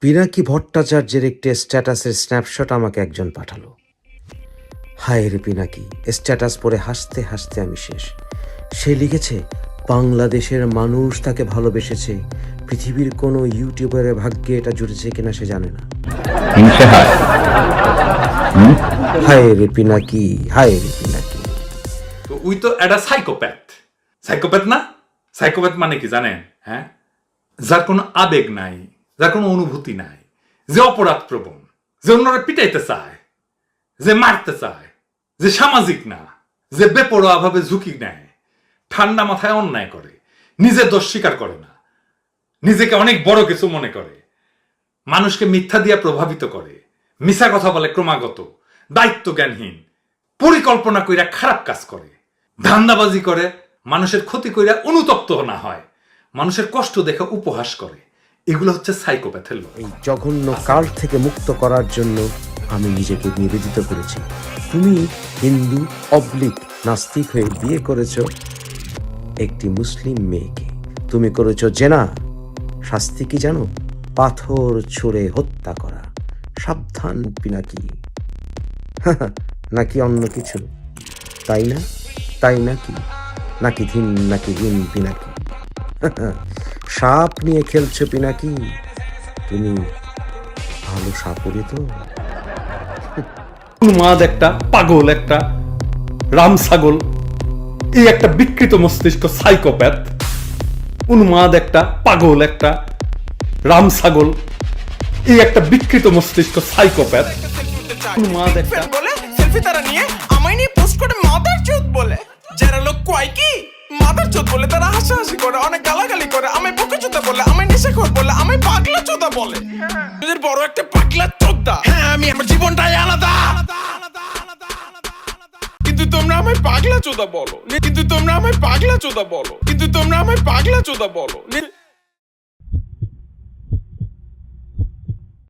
পিনাকি ভট্টাচার্যের একটি স্ট্যাটাসের স্ন্যাপশট আমাকে একজন পাঠালো। হায় রে পিনাকি স্ট্যাটাস পরে হাসতে হাসতে আমি শেষ। সে লিখেছে বাংলাদেশের মানুষ তাকে ভালোবেসেছে পৃথিবীর কোনো ইউটিউবারের ভাগ্যে এটা জুটেছে কিনা সে জানে না। হায়। রে পিনাকি হায় রে পিনাকি। তো উই তো একটা সাইকোপ্যাথ সাইকোপ্যাথ না? সাইকোপ্যাথ মানে কি জানেন হ্যাঁ? যার কোনো আবেগ নাই যার কোনো অনুভূতি নাই, যে অপরাধ প্রবণ, যে অন্যরা পিটাইতে চায়, যে মারতে চায়, যে সামাজিক না, যে বেপরোয়া ভাবে ঝুঁকি নেয়, ঠান্ডা মাথায় অন্যায় করে নিজে দোষ স্বীকার করে না, নিজেকে অনেক বড় কিছু মনে করে, মানুষকে মিথ্যা দিয়া প্রভাবিত করে মিশা কথা বলে ক্রমাগত, দায়িত্ব জ্ঞানহীন, পরিকল্পনা কইরা খারাপ কাজ করে, ধান্দাবাজি করে, মানুষের ক্ষতি কইরা অনুতপ্ত না হয়, মানুষের কষ্ট দেখে উপহাস করে। এগুলো হচ্ছে সাইকোপ্যাথের এই জঘন্য কাল থেকে মুক্ত করার জন্য আমি নিজেকে নিবেদিত করেছি। তুমি হিন্দু অবলিক নাস্তিক হয়ে বিয়ে করেছ একটি মুসলিম মেয়েকে। তুমি করেছ জেনা। শাস্তি কি জানো? পাথর ছুঁড়ে হত্যা করা। সাবধান পিনাকি। নাকি অন্য কিছু? তাই না? তাই নাকি? নাকি ধিন নাকি ধিন পিনাকি? সাপ নিয়ে খেলছো পিনাকি। তুমি ভালো সাপুরে তো উন্মাদ একটা পাগল একটা রাম ছাগল এই একটা বিকৃত মস্তিষ্ক সাইকোপ্যাথ উন্মাদ একটা পাগল একটা রাম ছাগল এই একটা বিকৃত মস্তিষ্ক সাইকোপ্যাথ উন্মাদ একটা বলে সেলফি তারা নিয়ে বলে, তারা হাসাহাসি করে, অনেক গালাগালি করে। আমি বুকে চোদা বলে আমায় নেশাখোর বলে, আমি পাগলা চোদা বলে। তোদের বড় একটা পাগলা চোদা হ্যাঁ আমি, আমার জীবনটাই আলাদা। কিন্তু তোমরা আমায় পাগলা চোদা বলো। কিন্তু তোমরা আমায় পাগলা চোদা বলো। কিন্তু তোমরা আমায় পাগলা চোদা বলো।